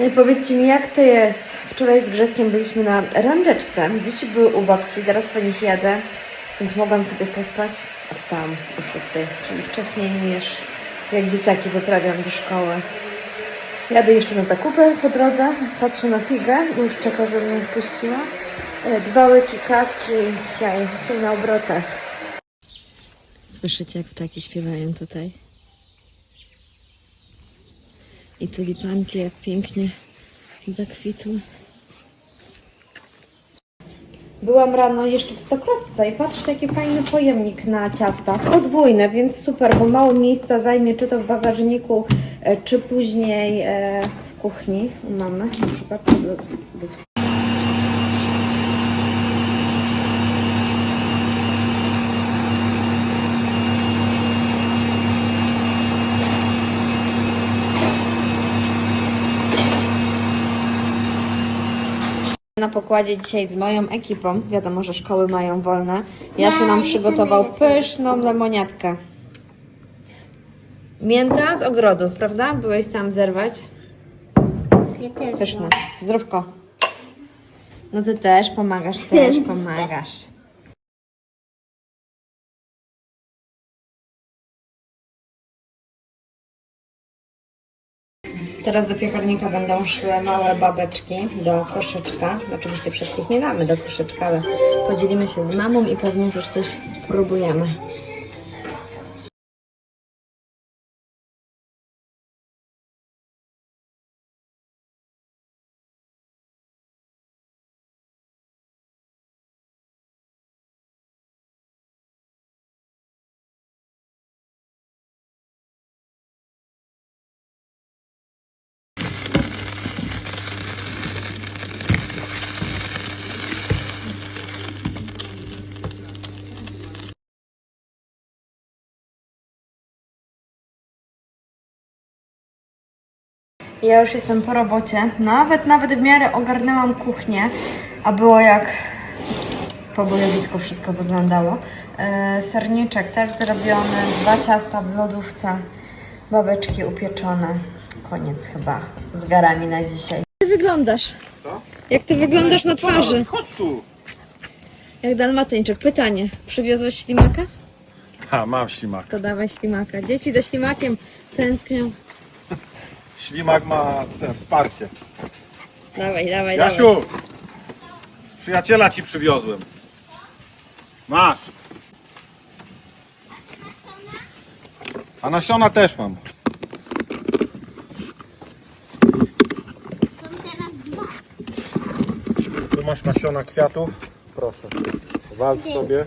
No i powiedzcie mi, jak to jest? Wczoraj z Grześkiem byliśmy na randeczce. Dzieci były u babci, zaraz po nich jadę, więc mogłam sobie pospać. Wstałam o 6, czyli wcześniej niż jak dzieciaki wyprawiam do szkoły. Jadę jeszcze na zakupy po drodze, patrzę na figę, już czeka, żeby mnie wpuściła. E, Dwa łyki kawki dzisiaj, dzisiaj na obrotach. Słyszycie, jak ptaki śpiewają tutaj? I tulipanki jak pięknie zakwitły. Byłam rano jeszcze w Stokrotce i patrzcie, jaki fajny pojemnik na ciasta. Podwójne, więc super, bo mało miejsca zajmie, czy to w bagażniku, e, czy później e, w kuchni u mamy, na przykład Na pokładzie dzisiaj z moją ekipą. Wiadomo, że szkoły mają wolne. Jasiu nam przygotował pyszną lemoniatkę. Mięta z ogrodu, prawda? Byłeś sam zerwać. Ja też. Pyszne. Zdrówko. No ty też pomagasz, też pomagasz. Teraz do piekarnika będą szły małe babeczki do koszyczka. Oczywiście wszystkich nie damy do koszyczka, ale podzielimy się z mamą i pewnie też coś spróbujemy. Ja już jestem po robocie. Nawet, nawet w miarę ogarnęłam kuchnię, a było jak po bojowisku wszystko wyglądało. E, serniczek też zrobiony, dwa ciasta w lodówce, babeczki upieczone. Koniec chyba z garami na dzisiaj. Jak ty wyglądasz? Co? Jak ty wyglądasz na twarzy? Chodź tu! Jak dalmatyńczyk. Pytanie, przywiozłeś ślimaka? Ha, mam ślimak. To dawaj ślimaka. Dzieci ze ślimakiem tęsknią. Ślimak ma ten wsparcie. Dawaj, dawaj, dawaj. Jasiu! Przyjaciela ci przywiozłem. Masz. A nasiona też mam. Są teraz dwa. Tu masz nasiona kwiatów. Proszę. Walcz sobie.